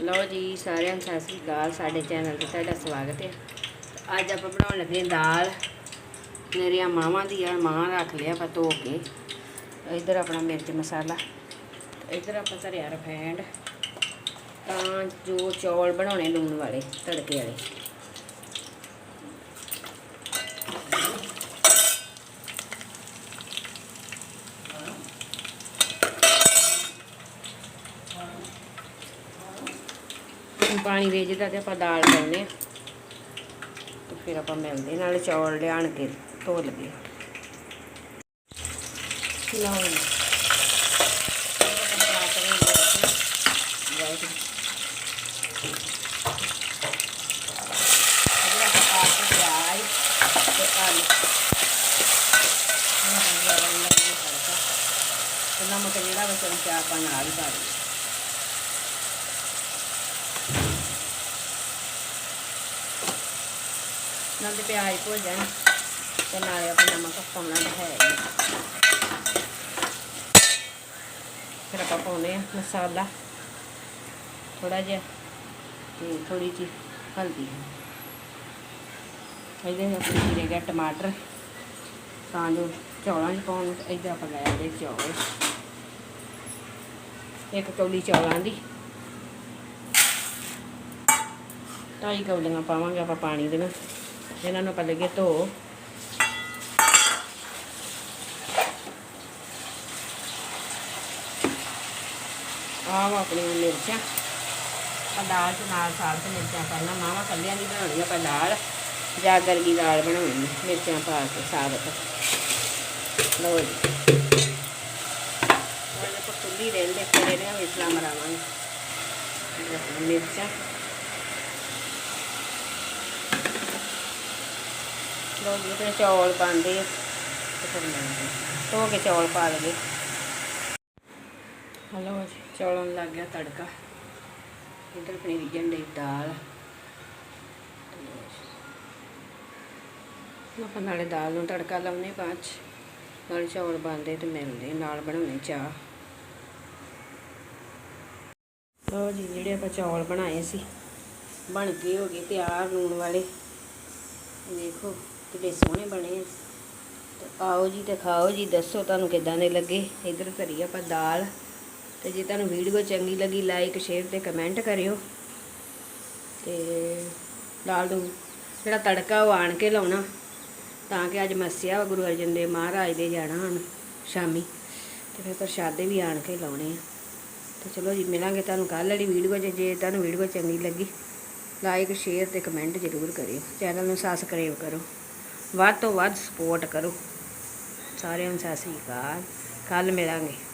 ਲਓ ਜੀ, ਸਾਰਿਆਂ ਨੂੰ ਸਤਿ ਸ੍ਰੀ ਅਕਾਲ, ਸਾਡੇ ਚੈਨਲ ਤੇ ਤੁਹਾਡਾ ਸਵਾਗਤ ਹੈ। ਅੱਜ ਆਪਾਂ ਬਣਾਉਣ ਲੱਗੇ ਦਾਲ, ਮੇਰੀਆਂ ਮਾਵਾਂ ਦੀ ਆ, ਮਾਂ ਰੱਖ ਲਿਆ ਆਪਾਂ ਧੋ ਕੇ। ਇੱਧਰ ਆਪਣਾ ਮਿਰਚ ਮਸਾਲਾ, ਇੱਧਰ ਆਪਾਂ ਧਰਿਆ ਰਫੈਂਡ। ਤਾਂ ਜੋ ਚੌਲ ਬਣਾਉਣੇ ਲੂਣ ਵਾਲੇ, ਤੜਕੇ ਵਾਲੇ। ਪਾਣੀ ਵੇਜਦਾ ਤੇ ਆਪਾਂ ਦਾਲ ਪਾਉਨੇ ਆ ਤੇ ਫਿਰ ਆਪਾਂ ਮਿਲਦੇ ਨਾਲੇ ਚੌਲ ਲਿਆਣ ਕੇ ਧੋ ਲਗੇ ਤੇ ਨਮਕ ਜਿਹੜਾ ਵਾ ਚਮਚਾ ਆਪਾਂ ਨਾਲ ਹੀ ਪਾ ਦਿੰਦੇ ਨਾਲ ਦੇ ਪਿਆਜ਼ ਭੁੱਜ ਜਾਣ ਤੇ ਨਾਲੇ ਆਪਾਂ ਨਮਕ ਪਾਉਣਾ ਹੈ ਫਿਰ ਆਪਾਂ ਪਾਉਨੇ ਆ ਮਸਾਲਾ। ਥੋੜਾ ਜਿਹਾ ਤੇ ਥੋੜੀ ਜਿਹੀ ਹਲਦੀ। ਇਹਦੇ ਵਿੱਚ ਆਪਾਂ ਜੀਰੇ ਗਿਆ ਟਮਾਟਰ ਤਾਂ ਜੋ ਚੌਲਾਂ 'ਚ ਪਾਉਣ ਨੂੰ ਤੇ ਆਪਾਂ ਲੈ ਆਏ ਚੌਲ। ਇੱਕ ਕੌਲੀ ਚੌਲਾਂ ਦੀ। ਢਾਈ ਕੌਲੀਆਂ ਪਾਵਾਂਗੇ ਆਪਾਂ ਪਾਣੀ ਦੇ ਨਾਲ। ਇਹਨਾਂ ਨੂੰ ਆਪਾਂ ਲੱਗੇ ਧੋ ਆਹ ਵਾ ਆਪਣੀਆਂ ਮਿਰਚਾਂ ਦਾਲ ਚ ਨਾਲ ਸਾਗ ਤੇ ਮਿਰਚਾਂ ਪਾਣਾ ਮਾਵਾ ਕੱਲਿਆਂ ਦੀ ਬਣਾਉਣੀ ਆਪਾਂ ਦਾਲ ਜਾਂ ਗਰਗੀ ਦਾਲ ਬਣਾਉਣੀ ਮਿਰਚਾਂ ਪਾ ਕੇ ਸਾਬਤ ਲਓ ਜੀ ਉਹਦੇ ਪਰ ਰਹਿੰਦੇ ਫਿਰ ਇਹਨਾਂ ਵਿੱਚ ਲਾ ਮਰਾਵਾਂਗੇ ਮਿਰਚਾਂ ਲੋ ਜੀ ਤੇ ਚੌਲ ਪਾਉਂਦੇ ਆ। ਧੋ ਕੇ ਚੌਲ ਪਾ ਲਗੇ ਹਲੋ ਜੀ, ਚੌਲਾਂ ਲੱਗ ਗਿਆ ਤੜਕਾ। ਇਧਰ ਆਪਣੀ ਰਿਜਨ ਦੀ ਦਾਲ। ਆਪਾਂ ਨਾਲੇ ਦਾਲ ਨੂੰ ਤੜਕਾ ਲਾਉਨੇ ਬਾਅਦ ਚ। ਨਾਲ ਚੌਲ ਬਣਦੇ ਤੇ ਮਿਲਦੇ, ਨਾਲ ਬਣਾਉਣੇ ਚਾਹ। ਲੋ ਜੀ, ਜਿਹੜੇ ਆਪਾਂ ਚੌਲ ਬਣਾਏ ਸੀ, ਬਣ ਕੇ ਹੋ ਗਏ ਤਿਆਰ ਲੂਣ ਵਾਲੇ। ਦੇਖੋ। ਕਿੰਨੇ ਸੋਹਣੇ ਬਣੇ ਆ। ਤੇ ਆਓ ਜੀ ਤੇ ਖਾਓ ਜੀ, ਦੱਸੋ ਤੁਹਾਨੂੰ ਕਿੱਦਾਂ ਦੇ ਲੱਗੇ? ਇਧਰ ਧਰੀ ਆਪਾਂ ਦਾਲ। ਤੇ ਜੇ ਤੁਹਾਨੂੰ ਵੀਡੀਓ ਚੰਗੀ ਲੱਗੀ ਲਾਈਕ ਸ਼ੇਅਰ ਤੇ ਕਮੈਂਟ ਕਰਿਓ। ਤੇ ਦਾਲ ਨੂੰ ਜਿਹੜਾ ਤੜਕਾ ਉਹ ਆਣ ਕੇ ਲਾਉਣਾ, ਤਾਂ ਕਿ ਅੱਜ ਮੱਸਿਆ ਵਾ, ਗੁਰੂ ਅਰਜਨ ਦੇਵ ਮਹਾਰਾਜ ਦੇ ਜਾਣਾ ਹਨ ਸ਼ਾਮੀ। ਤੇ ਫਿਰ ਪ੍ਰਸ਼ਾਦੇ ਵੀ ਆਣ ਕੇ ਲਾਉਣੇ ਆ। ਤੇ ਚਲੋ ਜੀ, ਮਿਲਾਂਗੇ ਤੁਹਾਨੂੰ ਕੱਲ੍ਹ ਵਾਲੀ ਵੀਡੀਓ 'ਚ, ਜੇ ਤੁਹਾਨੂੰ ਵੀਡੀਓ ਚੰਗੀ ਲੱਗੀ ਲਾਈਕ ਸ਼ੇਅਰ ਤੇ ਕਮੈਂਟ ਜ਼ਰੂਰ ਕਰਿਓ। ਚੈਨਲ ਨੂੰ ਸਬਸਕ੍ਰਾਈਬ ਕਰੋ। ਵੱਧ ਤੋਂ ਵੱਧ ਸਪੋਰਟ ਕਰੋ। ਸਾਰਿਆਂ ਨੂੰ ਸਤਿ ਸ੍ਰੀ ਅਕਾਲ। ਕੱਲ੍ਹ ਮਿਲਾਂਗੇ।